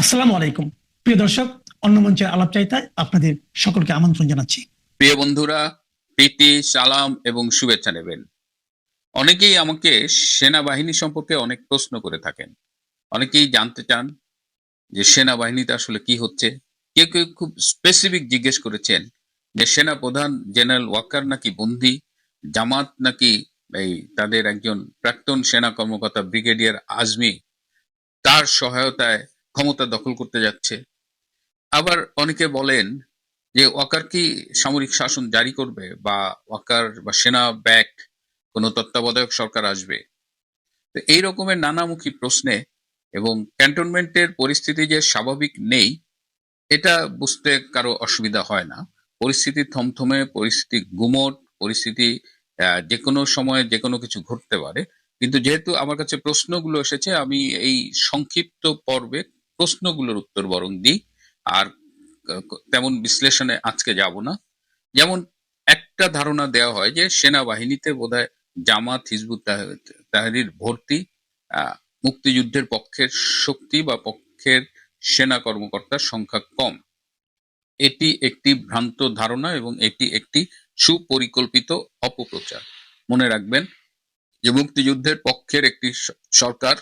আসসালামু আলাইকুম। প্রিয় দর্শক, অন্য মঞ্চের আলাপ চাইতায় আপনাদের সকলকে আমন্ত্রণ জানাচ্ছি। প্রিয় বন্ধুরা, প্রীতি, সালাম এবং শুভেচ্ছা নেবেন। অনেকেই আমাকে সেনাবাহিনী সম্পর্কে অনেক প্রশ্ন করে থাকেন। অনেকেই জানতে চান যে সেনাবাহিনীতে আসলে কি হচ্ছে? কেউ কেউ খুব স্পেসিফিক জিজ্ঞেস করেছেন যে সেনা প্রধান জেনারেল ওয়াকার নাকি বন্দি, জামাত নাকি এই তাদের একজন প্রাক্তন সেনা কর্মকর্তা ব্রিগেডিয়ার আজমি, তার সহায়তায় ক্ষমতা দখল করতে যাচ্ছে। আবার অনেকে বলেন যে ওয়াকার কি সামরিক শাসন জারি করবে বা ওয়াকার বা সেনা ব্যাক কোনো তত্ত্বাবধায়ক সরকার আসবে? তো এই রকমের নানামুখী প্রশ্নে এবং ক্যান্টনমেন্টের পরিস্থিতি যে স্বাভাবিক নেই, এটা বুঝতে কারও অসুবিধা হয় না। পরিস্থিতি থমথমে, পরিস্থিতি গুমট, পরিস্থিতি যে কোনো সময় যে কোনো কিছু ঘটতে পারে। কিন্তু যেহেতু আমার কাছে প্রশ্নগুলো এসেছে, আমি এই সংক্ষিপ্ত পর্বে প্রশ্নগুলোর উত্তর বরং দিই। আর তেমন বিশ্লেষণে আজকে যাব না। যেমন একটা ধারণা দেওয়া হয় যে সেনাবাহিনীতে বোধহয় জামাত হিজবুত তাহরির ভর্তি মুক্তিযুদ্ধের পক্ষের শক্তি বা পক্ষের সেনা কর্মকর্তার সংখ্যা কম। এটি একটি ভ্রান্ত ধারণা এবং এটি একটি সুপরিকল্পিত অপপ্রচার। মনে রাখবেন যে মুক্তিযুদ্ধের পক্ষের একটি সরকার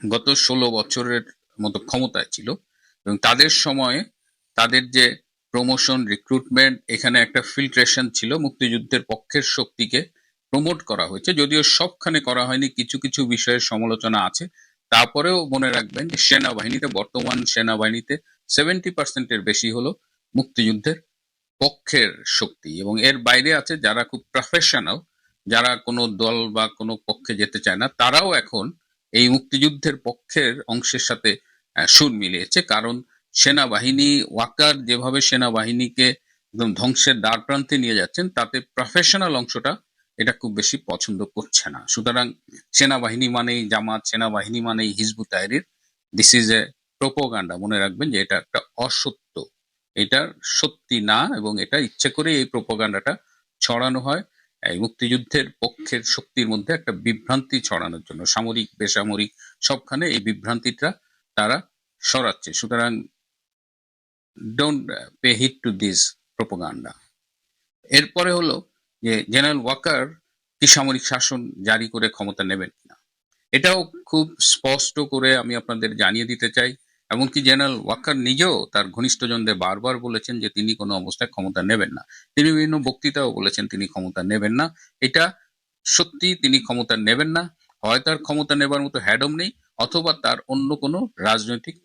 গত ষোলো বছরের মতো ক্ষমতায় ছিল। এবং তাদের সময়ে তাদের যে প্রমোশন রিক্রুটমেন্ট এখানে একটা ফিল্ট্রেশন ছিল মুক্তিযুদ্ধের পক্ষের শক্তিকে প্রমোট করা হয়েছে। যদিও সবখানে করা হয়নি, কিছু কিছু বিষয়ের সমালোচনা আছে। তারপরেও মনে রাখবেন যে সেনাবাহিনীতে, বর্তমান সেনাবাহিনীতে সেভেন্টি পার্সেন্টের বেশি হলো মুক্তিযুদ্ধের পক্ষের শক্তি। এবং এর বাইরে আছে যারা খুব প্রফেশনাল যারা কোনো দল বা কোনো পক্ষে যেতে চায় না, তারাও এখন এই মুক্তিযুদ্ধের পক্ষের অংশের সাথে সুর মিলিয়েছে। কারণ সেনাবাহিনী, ওয়াকার যেভাবে সেনাবাহিনীকে একদম ধ্বংসের দ্বার প্রান্তে নিয়ে যাচ্ছেন, তাতে প্রফেশনাল অংশটা এটা খুব বেশি পছন্দ করছে না। সুতরাং সেনাবাহিনী মানেই জামাত, সেনাবাহিনী মানেই Hizb ut Tahrir. This is a propaganda মনে রাখবেন যে এটা একটা অসত্য। এটা সত্যি না এবং এটা ইচ্ছে করে এই প্রোপোগান্ডাটা ছড়ানো হয়। এই মুক্তিযুদ্ধের পক্ষের শক্তির মধ্যে একটা বিভ্রান্তি ছড়ানোর জন্য, সামরিক, বেসামরিক, সবখানে এই বিভ্রান্তিটা তারা সরাচ্ছে সুতরাং don't pay heed to this propaganda এরপরে হলো যে জেনারেল ওয়াকার কি সামরিক শাসন জারি করে ক্ষমতা নেবেন কিনা? এটাও খুব স্পষ্ট করে আমি আপনাদের জানিয়ে দিতে চাই। এমনকি জেনারেল ওয়াকার নিজেও তার ঘনিষ্ঠজনদের বারবার বলেছেন যে তিনি কোনো অবস্থায় ক্ষমতা নেবেন না। তিনি বিভিন্ন বক্তৃতাও বলেছেন তিনি ক্ষমতা নেবেন না। এটা সত্যি তিনি ক্ষমতা নেবেন না। হয় তার ক্ষমতা নেবার মতো হ্যাডম নেই, অথবা তার অন্য কোনো রাজনৈতিক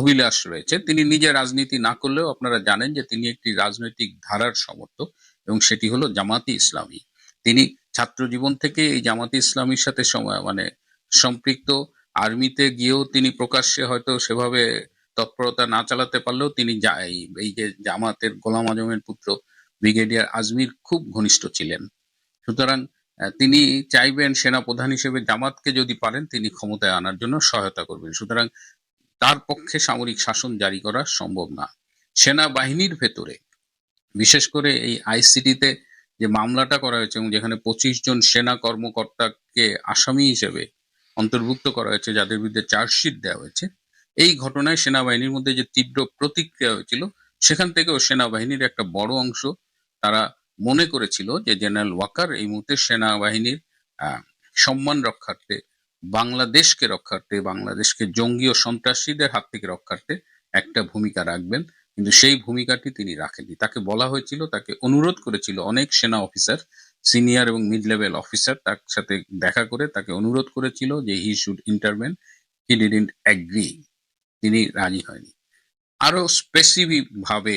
অভিলাষ রয়েছে। তিনি নিজে রাজনীতি না করলেও আপনারা জানেন যে তিনি একটি রাজনৈতিক ধারার সমর্থক এবং সেটি হলো জামাতি ইসলামী। তিনি ছাত্র জীবন থেকে এই জামাতি ইসলামীর সাথে মানে সম্পৃক্ত আর্মিতে গিয়েও তিনি প্রকাশ্যে হয়তো সেভাবে তৎপরতা না চালাতে পারলেও তিনি এই যে জামাতের গোলাম আজমের পুত্র, ব্রিগেডিয়ার আজমির খুব ঘনিষ্ঠ ছিলেন। সুতরাং তিনি চাইবেন সেনা প্রধান হিসেবে জামাতকে যদি পারেন, তিনি ক্ষমতায় আনার জন্য সহায়তা করবেন। সুতরাং, তার পক্ষে সামরিক শাসন জারি করা সম্ভব না। সেনাবাহিনীর ভেতরে, বিশেষ করে এই আইসিটিতে যে মামলাটা করা হয়েছে এবং যেখানে পঁচিশ জন সেনা কর্মকর্তাকে আসামি হিসেবে অন্তর্ভুক্ত করা হয়েছে, যাদের বিরুদ্ধে চার্জশিট দেওয়া হয়েছে। এই ঘটনায় সেনাবাহিনীর মধ্যে যে তীব্র প্রতিক্রিয়া হয়েছিল, সেখান থেকেও সেনাবাহিনীর একটা বড় অংশ তারা মনে করেছিল যে জেনারেল ওয়াকার এই মুহূর্তে সেনাবাহিনীর সম্মান রক্ষার্থে, বাংলাদেশকে রক্ষার্থে, বাংলাদেশকে জঙ্গি ও সন্ত্রাসীদের হাত থেকে রক্ষার্থে একটা ভূমিকা রাখবেন। কিন্তু সেই ভূমিকাটি তিনি রাখেননি। তাকে বলা হয়েছিল, তাকে অনুরোধ করেছিল অনেক সেনা অফিসার সিনিয়র এবং মিড লেভেল অফিসার তার সাথে দেখা করে তাকে অনুরোধ করেছিল যে he should intervene he didn't agree তিনি রাজি হয়নি। আরও স্পেসিফিক ভাবে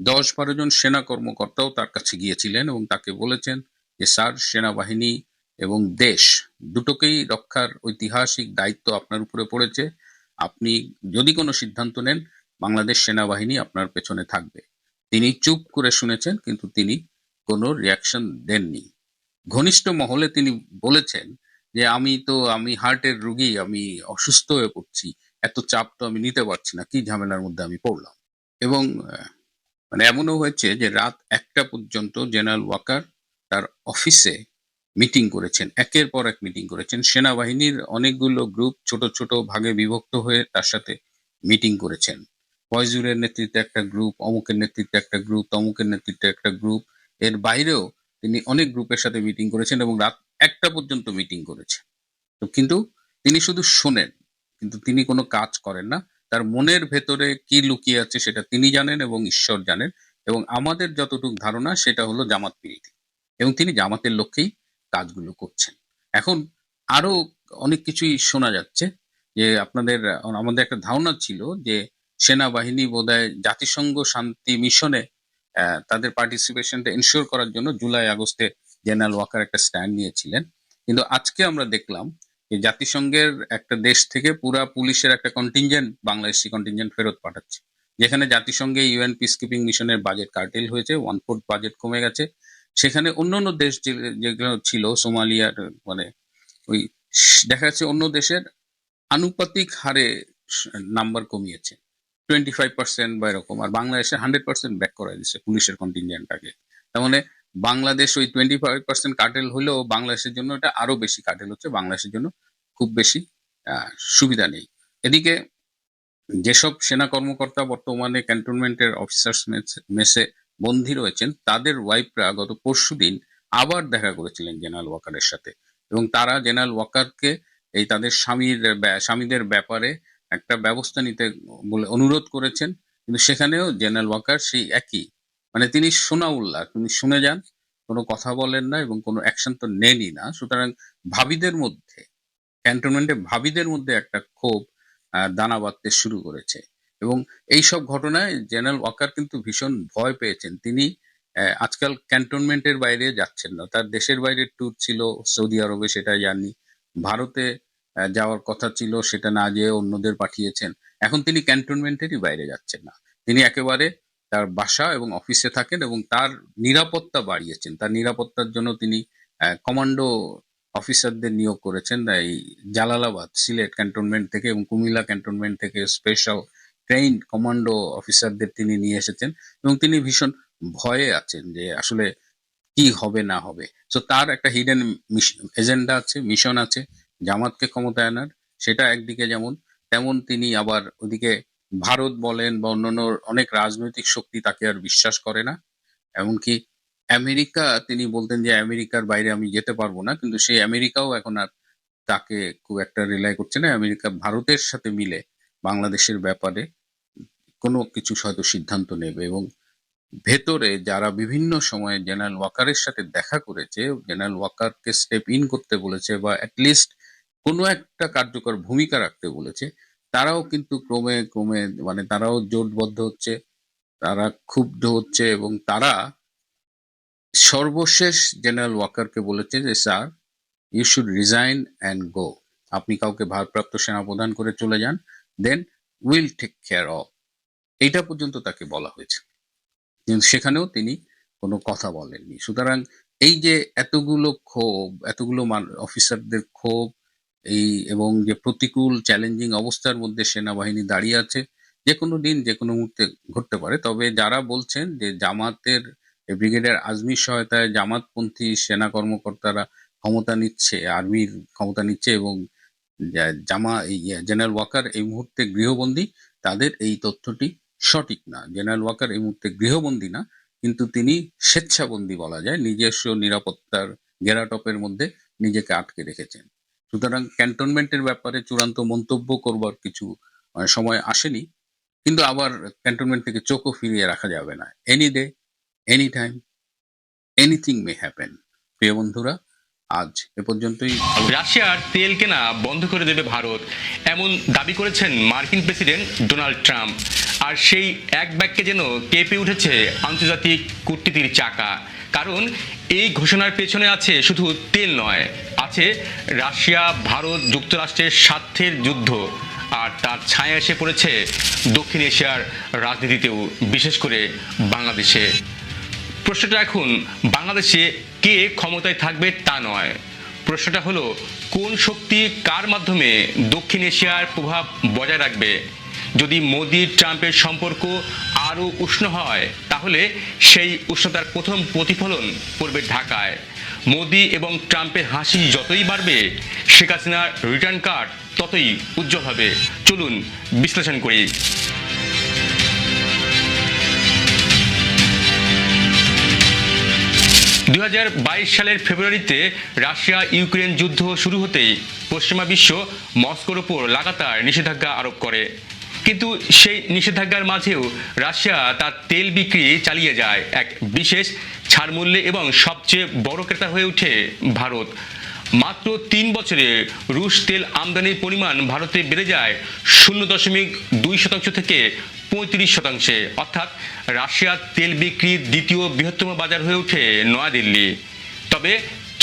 দশ বারো জন সেনা কর্মকর্তাও তার কাছে গিয়েছিলেন এবং তাকে বলেছেন যে, স্যার, সেনাবাহিনী এবং দেশ দুটোকেই রক্ষার ঐতিহাসিক দায়িত্ব আপনার উপরে পড়েছে। আপনি যদি কোনো সিদ্ধান্ত নেন, বাংলাদেশ সেনাবাহিনী আপনার পেছনে থাকবে। তিনি চুপ করে শুনেছেন, কিন্তু তিনি কোনো রিয়াকশন দেননি। ঘনিষ্ঠ মহলে তিনি বলেছেন যে, আমি তো, আমি হার্টের রুগী, আমি অসুস্থ হয়ে পড়ছি, এত চাপ তো আমি নিতে পারছি না, কি ঝামেলার মধ্যে আমি পড়লাম? এবং মানে এমনও হয়েছে যে, রাত একটা পর্যন্ত জেনারেল ওয়াকার তার অফিসে মিটিং করেছেন, একের পর এক মিটিং করেছেন। সেনাবাহিনীর অনেকগুলো গ্রুপ ছোট ছোট, ভাগে বিভক্ত হয়ে তার সাথে মিটিং করেছেন। ফয়জুরের নেতৃত্বে একটা গ্রুপ, অমুকের নেতৃত্বে একটা গ্রুপ, তমুকের নেতৃত্বে একটা গ্রুপ এর বাইরেও তিনি অনেক গ্রুপের সাথে মিটিং করেছেন এবং রাত একটা পর্যন্ত মিটিং করেছেন। তো কিন্তু তিনি শুধু শোনেন, কিন্তু তিনি কোনো কাজ করেন না। তার মনের ভেতরে কি লুকিয়ে আছে সেটা তিনি জানেন এবং ঈশ্বর জানেন এবং আমাদের যতটুকু ধারণা সেটা হলো জামাত পীড়িত এবং তিনি জামাতের লক্ষ্যেই কাজগুলো করছেন। এখন আরও অনেক কিছুই শোনা যাচ্ছে যে আপনাদের, আমাদের একটা ধারণা ছিল যে সেনাবাহিনী বোধহয় জাতিসংঘ শান্তি মিশনে তাদের পার্টিসিপেশনটা এনশিওর করার জন্য জুলাই আগস্টে জেনারেল ওয়াকার একটা স্ট্যান্ড নিয়েছিলেন। কিন্তু আজকে আমরা দেখলাম যে জাতিসংঘের একটা দেশ থেকে পুরা পুলিশের একটা কন্টিনজেন্ট বাংলাদেশি কন্টিনজেন্ট ফেরত পাঠাচ্ছে। যেখানে জাতিসংঘে ইউএন পিস কিপিং মিশনের বাজেট কার্টেল হয়েছে ওয়ান ফোর্থ বাজেট কমে গেছে। সেখানে অন্য অন্য দেশ যেগুলো ছিল সোমালিয়ার মানে ওই, দেখা যাচ্ছে অন্য দেশের আনুপাতিক হারে নাম্বার কমিয়েছে। টোয়েন্টি ফাইভ পার্সেন্ট বা এরকম, আর বাংলাদেশে হান্ড্রেড পার্সেন্ট ব্যাক করা দিচ্ছে পুলিশের কন্টিনজেন্টটাকে তার মানে বাংলাদেশ ওই টোয়েন্টি ফাইভ পার্সেন্ট কাটেল হলেও বাংলাদেশের জন্য এটা আরও বেশি কাটেল হচ্ছে, বাংলাদেশের জন্য খুব বেশি সুবিধা নেই। এদিকে যেসব সেনা কর্মকর্তা বর্তমানে ক্যান্টনমেন্টের অফিসার্স মেসে বন্দী রয়েছেন, তাদের ওয়াইফরা গত পরশুদিন আবার দেখা করেছিলেন জেনারেল ওয়াকারের সাথে। এবং তারা জেনারেল ওয়াকারকে এই তাদের স্বামীর স্বামীদের ব্যাপারে একটা ব্যবস্থা নিতে বলে অনুরোধ করেছেন, কিন্তু সেখানেও জেনারেল ওয়াকার সেই একই। মানে তিনি শোনা উল্লাহ তিনি শুনে যান, কোনো কথা বলেন না এবং কোনো অ্যাকশন তো নেনই না। সুতরাং ভাবিদের মধ্যে, ক্যান্টনমেন্টে ভাবিদের মধ্যে একটা ক্ষোভ দানা বাঁধতে শুরু করেছে। এবং এই সব ঘটনায় জেনারেল ওয়াকার কিন্তু ভীষণ ভয় পেয়েছেন। তিনি আজকাল ক্যান্টনমেন্টের বাইরে যাচ্ছেন না। তার দেশের বাইরে ট্যুর ছিল, সৌদি আরবে সেটা জানি। ভারতে যাওয়ার কথা ছিল, সেটা না যেয়ে অন্যদের পাঠিয়েছেন। এখন তিনি ক্যান্টনমেন্টেরই বাইরে যাচ্ছেন না। তিনি একেবারে তার বাসা এবং অফিসে থাকেন এবং তার নিরাপত্তা বাড়িয়েছেন। তার নিরাপত্তার জন্য তিনি কমান্ডো অফিসারদের নিয়োগ করেছেন এই জালালাবাদ, সিলেট ক্যান্টনমেন্ট থেকে এবং কুমিল্লা ক্যান্টনমেন্ট থেকে স্পেশাল ট্রেইন কমান্ডো অফিসারদের তিনি নিয়ে এসেছেন এবং তিনি ভীষণ ভয়ে আছেন যে আসলে কি হবে না হবে। তো তার একটা হিডেন এজেন্ডা আছে মিশন আছে। জামাতকে ক্ষমতায় আনার, সেটা একদিকে যেমন, তেমন তিনি আবার ওদিকে ভারত বলেন বা অন্যান্য অনেক রাজনৈতিক শক্তি তাকে আর বিশ্বাস করে না। এমনকি আমেরিকা, তিনি বলতেন যে আমেরিকার বাইরে আমি যেতে পারব না, কিন্তু সেই আমেরিকাও এখন আর তাকে খুব একটা রিলাই করছে না। আমেরিকা, ভারতের সাথে মিলে বাংলাদেশের ব্যাপারে কোনো কিছু হয়তো সিদ্ধান্ত নেবে এবং ভেতরে যারা বিভিন্ন সময়ে জেনারেল ওয়াকারের সাথে দেখা করেছে, জেনারেল ওয়াকারকে স্টেপ ইন করতে বলেছে বা অ্যাটলিস্ট কোনো একটা কার্যকর ভূমিকা রাখতে বলেছে। তারাও কিন্তু ক্রমে ক্রমে মানে তারাও জোটবদ্ধ হচ্ছে, তারা ক্ষুব্ধ হচ্ছে এবং তারা সর্বশেষ জেনারেল ওয়াকারকে বলেছে যে, sir you should resign and go আপনি কাউকে ভারপ্রাপ্ত সেনাপ্রধান করে চলে যান then will take care of এইটা পর্যন্ত তাকে বলা হয়েছে। কিন্তু সেখানেও তিনি কোনো কথা বলেননি। সুতরাং এই যে এতগুলো ক্ষোভ, এতগুলো অফিসারদের ক্ষোভ এই এবং যে প্রতিকূল চ্যালেঞ্জিং অবস্থার মধ্যে সেনাবাহিনী দাঁড়িয়ে আছে যে কোনো দিন যে কোনো মুহূর্তে ঘটতে পারে। তবে যারা বলছেন যে জামাতের ব্রিগেডের আজমির সহায়তায় জামাতপন্থী সেনা কর্মকর্তারা ক্ষমতা নিচ্ছে, আর্মির ক্ষমতা নিচ্ছে এবং জামা জেনারেল ওয়াকার এই মুহূর্তে গৃহবন্দী, তাদের এই তথ্যটি সঠিক না। জেনারেল ওয়াকার এই মুহূর্তে গৃহবন্দী না, কিন্তু তিনি স্বেচ্ছাবন্দী বলা যায়। নিজস্ব নিরাপত্তার গেরাটপের মধ্যে নিজেকে আটকে রেখেছেন। সুতরাং ক্যান্টনমেন্টের ব্যাপারে চূড়ান্ত মন্তব্য করবার কিছু সময় আসেনি, কিন্তু আবার ক্যান্টনমেন্ট থেকে চোখও ফিরিয়ে রাখা যাবে না। Any day any time anything may happen প্রিয় বন্ধুরা, আজ এ পর্যন্তই। রাশিয়ার তেল কেনা বন্ধ করে দেবে ভারত। এমন দাবি করেছেন মার্কিন প্রেসিডেন্ট ডোনাল্ড ট্রাম্প। আর সেই এক ব্যাগকে যেন কেঁপে উঠেছে আন্তর্জাতিক কূটনীতির চাকা। কারণ এই ঘোষণার পেছনে আছে শুধু তেল নয়, আছে রাশিয়া, ভারত যুক্তরাষ্ট্রের স্বার্থের যুদ্ধ। আর তার ছায়া এসে পড়েছে দক্ষিণ এশিয়ার রাজনীতিতেও, বিশেষ করে বাংলাদেশে। প্রশ্নটা এখন, বাংলাদেশে কে ক্ষমতায় থাকবে তা নয়। প্রশ্নটা হলো, কোন শক্তি কার মাধ্যমে দক্ষিণ এশিয়ার প্রভাব বজায় রাখবে? যদি মোদি, ট্রাম্পের সম্পর্ক আরও উষ্ণ হয় তাহলে সেই উষ্ণতার প্রথম প্রতিফলন পড়বে ঢাকায়। মোদি এবং ট্রাম্পের হাসি যতই বাড়বে, শেখ হাসিনার রিটার্ন কার্ড ততই উজ্জ্বল হবে। চলুন বিশ্লেষণ করি। দুই হাজার বাইশ সালের ফেব্রুয়ারিতে রাশিয়া ইউক্রেন যুদ্ধ শুরু হতেই পশ্চিমা বিশ্ব মস্কোর ওপর লাগাতার নিষেধাজ্ঞা আরোপ করে। কিন্তু সেই নিষেধাজ্ঞার মাঝেও রাশিয়া তার তেল বিক্রি চালিয়ে যায়। এক বিশেষ ছাড় মূল্যে এবং সবচেয়ে বড় ক্রেতা হয়ে ওঠে ভারত। মাত্র তিন বছরে রুশ তেল আমদানির পরিমাণ ভারতে বেড়ে যায় শূন্য দশমিক দুই শতাংশ থেকে পঁয়ত্রিশ শতাংশে। অর্থাৎ রাশিয়ার তেল বিক্রির দ্বিতীয় বৃহত্তম বাজার হয়ে ওঠে নয়াদিল্লি। তবে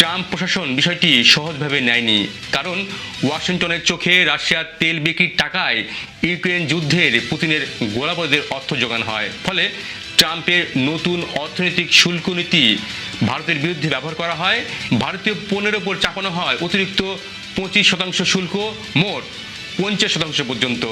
ট্রাম্প প্রশাসন বিষয়টি সহজভাবে নেয়নি, কারণ ওয়াশিংটনের চোখে রাশিয়ার তেল বিক্রির টাকায় ইউক্রেন যুদ্ধের পুতিনের গোলাবারুদের অর্থ যোগান হয়। ফলে ট্রাম্পের নতুন অর্থনৈতিক শুল্ক নীতি ভারতের বিরুদ্ধে ব্যবহার করা হয়। ভারতীয় পণ্যের ওপর চাপানো হয় অতিরিক্ত পঁচিশ শতাংশ শুল্ক, মোট পঞ্চাশ শতাংশ পর্যন্ত।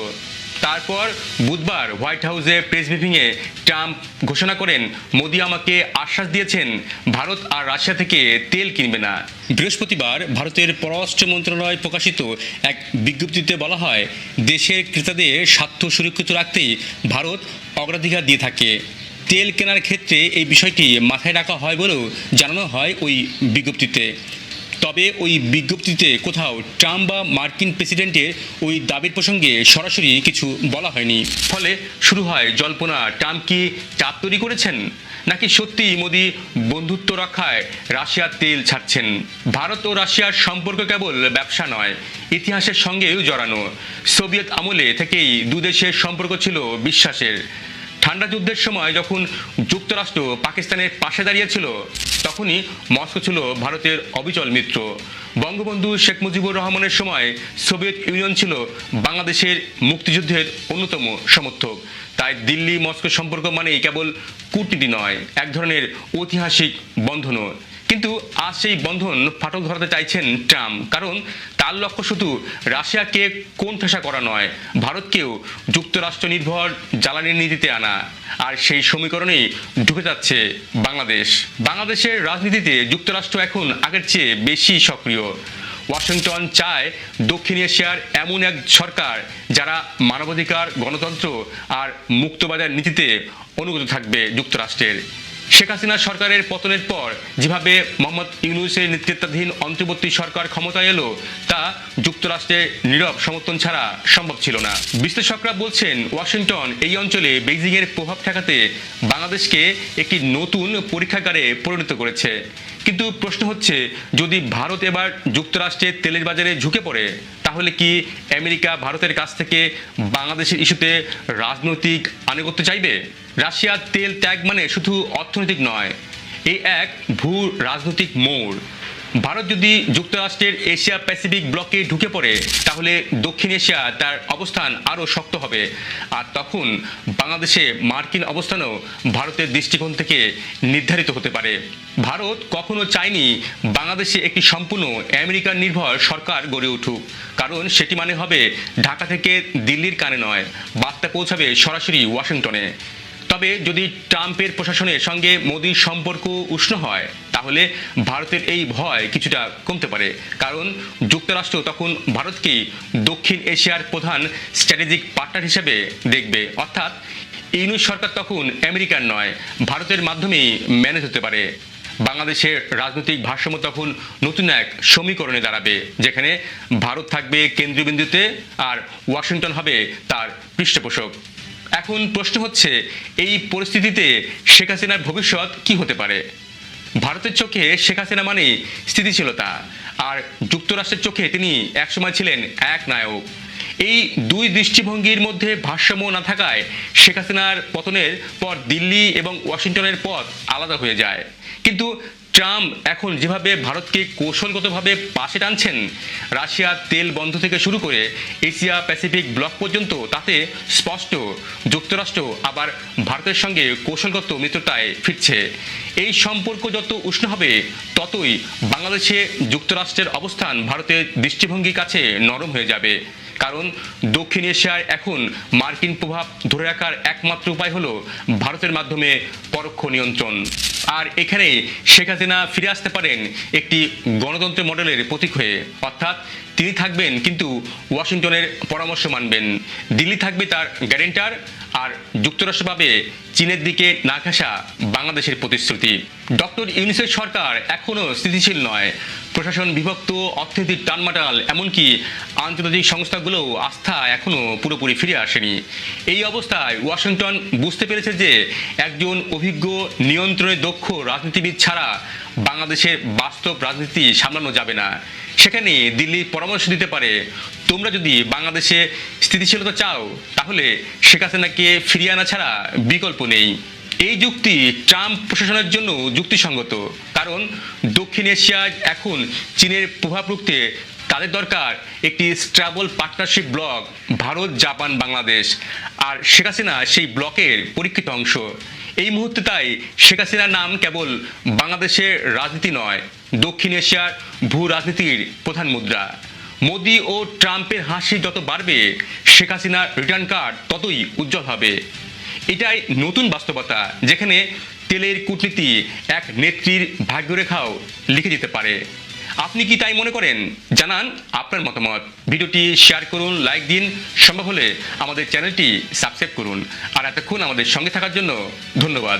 তারপর বুধবার হোয়াইট হাউসে প্রেস ব্রিফিংয়ে ট্রাম্প ঘোষণা করেন, মোদি আমাকে আশ্বাস দিয়েছেন, ভারত আর রাশিয়া থেকে তেল কিনবে না। বৃহস্পতিবার ভারতের পররাষ্ট্র মন্ত্রণালয় প্রকাশিত এক বিজ্ঞপ্তিতে বলা হয়, দেশের ক্রেতাদের স্বার্থ সুরক্ষিত রাখতেই ভারত অগ্রাধিকার দিয়ে থাকে। তেল কেনার ক্ষেত্রে এই বিষয়টি মাথায় রাখা হয় বলেও জানানো হয় ওই বিজ্ঞপ্তিতে। তবে ওই বিজ্ঞপ্তিতে কোথাও ট্রাম্প বা মার্কিন প্রেসিডেন্টের ওই দাবির প্রসঙ্গে সরাসরি কিছু বলা হয়নি। ফলে শুরু হয় জল্পনা, ট্রাম্প কি চাপ তৈরি করেছেন? নাকি সত্যি মোদি বন্ধুত্ব রক্ষায় রাশিয়ার তেল ছাড়ছেন? ভারত ও রাশিয়ার সম্পর্ক কেবল ব্যবসা নয়, ইতিহাসের সঙ্গেও জড়ানো। সোভিয়েত আমলে থেকেই দুদেশের সম্পর্ক ছিল বিশ্বাসের। ঠান্ডা যুদ্ধের সময় যখন যুক্তরাষ্ট্র পাকিস্তানের পাশে দাঁড়িয়েছিল তখনই মস্কো ছিল ভারতের অবিচল মিত্র। বঙ্গবন্ধু শেখ মুজিবুর রহমানের সময় সোভিয়েত ইউনিয়ন ছিল বাংলাদেশের মুক্তিযুদ্ধের অন্যতম সমর্থক। তাই দিল্লি মস্কো সম্পর্ক মানেই কেবল কূটনীতি নয়, এক ধরনের ঐতিহাসিক বন্ধনও। কিন্তু আজ সেই বন্ধন ফাটল ধরাতে চাইছেন ট্রাম্প। কারণ তার লক্ষ্য শুধু রাশিয়াকে কোন ঠেসা করা নয়, ভারতকেও যুক্তরাষ্ট্র নির্ভর জ্বালানির নীতিতে আনা। আর সেই সমীকরণেই ঢুকে যাচ্ছে বাংলাদেশ। বাংলাদেশের রাজনীতিতে যুক্তরাষ্ট্র এখন আগের চেয়ে বেশি সক্রিয়। ওয়াশিংটন চায় দক্ষিণ এশিয়ার এমন এক সরকার যারা মানবাধিকার, গণতন্ত্র আর মুক্তবাজার নীতিতে অনুগত থাকবে যুক্তরাষ্ট্রের। শেখ হাসিনা সরকারের পতনের পর যেভাবে মোহাম্মদ ইউনুসের নেতৃত্বাধীন অন্তর্বর্তী সরকার ক্ষমতায় এলো, তা যুক্তরাষ্ট্রের নীরব সমর্থন ছাড়া সম্ভব ছিল না। বিশ্লেষকরা বলছেন, ওয়াশিংটন এই অঞ্চলে বেইজিং এর প্রভাব ঠেকাতে বাংলাদেশকে একটি নতুন পরীক্ষাগারে পরিণত করেছে। কিন্তু প্রশ্ন হচ্ছে, যদি ভারত এবার যুক্তরাষ্ট্রের তেলের বাজারে ঝুঁকে পড়ে, তাহলে কি আমেরিকা ভারতের কাছ থেকে বাংলাদেশের ইস্যুতে রাজনৈতিক আনুগত্য চাইবে? রাশিয়ার তেল ত্যাগ মানে শুধু অর্থনৈতিক নয় এই এক ভূ রাজনৈতিক মোড়। ভারত যদি যুক্তরাষ্ট্রের এশিয়া প্যাসিফিক ব্লকে ঢুকে পড়ে, তাহলে দক্ষিণ এশিয়া তার অবস্থান আরও শক্ত হবে। আর তখন বাংলাদেশে মার্কিন অবস্থানও ভারতের দৃষ্টিকোণ থেকে নির্ধারিত হতে পারে। ভারত কখনো চায়নি বাংলাদেশে একটি সম্পূর্ণ আমেরিকান নির্ভর সরকার গড়ে উঠুক। কারণ সেটি মানে হবে ঢাকা থেকে দিল্লির কানে নয়, বার্তা পৌঁছাবে সরাসরি ওয়াশিংটনে। তবে যদি ট্রাম্পের প্রশাসনের সঙ্গে মোদির সম্পর্ক উষ্ণ হয়, তাহলে ভারতের এই ভয় কিছুটা কমতে পারে। কারণ যুক্তরাষ্ট্র তখন ভারতকেই দক্ষিণ এশিয়ার প্রধান স্ট্র্যাটেজিক পার্টনার হিসেবে দেখবে। অর্থাৎ ইউনুস সরকার তখন আমেরিকার নয়, ভারতের মাধ্যমেই ম্যানেজ হতে পারে। বাংলাদেশের রাজনৈতিক ভারসাম্য তখন নতুন এক সমীকরণে দাঁড়াবে, যেখানে ভারত থাকবে কেন্দ্রীয় বিন্দুতে আর ওয়াশিংটন হবে তার পৃষ্ঠপোষক। এখন প্রশ্ন হচ্ছে, এই পরিস্থিতিতে শেখ হাসিনার ভবিষ্যৎ কি হতে পারে? ভারতের চোখে শেখ হাসিনা মানে স্থিতিশীলতা, আর যুক্তরাষ্ট্রের চোখে তিনি একসময় ছিলেন এক নায়ক। এই দুই দৃষ্টিভঙ্গির মধ্যে ভারসাম্য না থাকায় শেখ হাসিনার পতনের পর দিল্লি এবং ওয়াশিংটনের পথ আলাদা হয়ে যায়। কিন্তু ট্রাম্প এখন যেভাবে ভারতকে কৌশলগতভাবে পাশে টানছেন, রাশিয়া তেল বন্ধ থেকে শুরু করে এশিয়া প্যাসিফিক ব্লক পর্যন্ত, তাতে স্পষ্ট যুক্তরাষ্ট্র আবার ভারতের সঙ্গে কৌশলগত মিত্রতায় ফিরছে। এই সম্পর্ক যত উষ্ণ হবে, ততই বাংলাদেশে যুক্তরাষ্ট্রের অবস্থান ভারতের দৃষ্টিভঙ্গির কাছে নরম হয়ে যাবে। কারণ দক্ষিণ এশিয়ায় এখন মার্কিন প্রভাব ধরে রাখার একমাত্র উপায় হলো ভারতের মাধ্যমে পরোক্ষ নিয়ন্ত্রণ। আর এখানে শেখ হাসিনা ফিরে আসতে পারেন একটি গণতন্ত্র মডেলের প্রতীক হয়ে। অর্থাৎ তিনি থাকবেন কিন্তু ওয়াশিংটনের পরামর্শ মানবেন। দিল্লি থাকবে তার গ্যারেন্টার আর যুক্তরাষ্ট্র পাবে চীনের দিকে না ঘেঁষা বাংলাদেশের প্রতিশ্রুতি। ডক্টর ইউনিসেফ সরকার এখনও স্থিতিশীল নয়। প্রশাসন বিভক্ত অর্থনীতির টানমাটাল, এমনকি আন্তর্জাতিক সংস্থাগুলোও আস্থা এখনও পুরোপুরি ফিরে আসেনি। এই অবস্থায় ওয়াশিংটন বুঝতে পেরেছে যে একজন অভিজ্ঞ, নিয়ন্ত্রণে দক্ষ রাজনীতিবিদ ছাড়া বাংলাদেশের বাস্তব রাজনীতি সামলানো যাবে না। সেখানে দিল্লি পরামর্শ দিতে পারে, তোমরা যদি বাংলাদেশে স্থিতিশীলতা চাও, তাহলে শেখ হাসিনাকে ফিরিয়ে আনা ছাড়া বিকল্প নেই। এই যুক্তি ট্রাম্প প্রশাসনের জন্য যুক্তিসঙ্গত, কারণ দক্ষিণ এশিয়ায় এখন চীনের প্রভাব রুখতে তাদের দরকার একটি stable partnership bloc Bharat, Japan, Bangladesh. আর শেখ হাসিনা সেই ব্লকের পরীক্ষিত অংশ। এই মুহূর্তে তাই শেখ হাসিনার নাম কেবল বাংলাদেশের রাজনীতি নয়, দক্ষিণ এশিয়ার ভূ রাজনীতির প্রধান মুদ্রা। মোদি ও ট্রাম্পের হাসি যত বাড়বে, শেখ হাসিনার রিটার্ন কার্ড ততই উজ্জ্বল হবে। এটাই নতুন বাস্তবতা, যেখানে তেলের কূটনীতি এক নেত্রীর ভাগ্যরেখাও লিখে যেতে পারে। আপনি কি তাই মনে করেন? জানান আপনার মতামত। ভিডিওটি শেয়ার করুন, লাইক দিন, সম্ভব হলে আমাদের চ্যানেলটি সাবস্ক্রাইব করুন। আর এতক্ষণ আমাদের সঙ্গে থাকার জন্য ধন্যবাদ।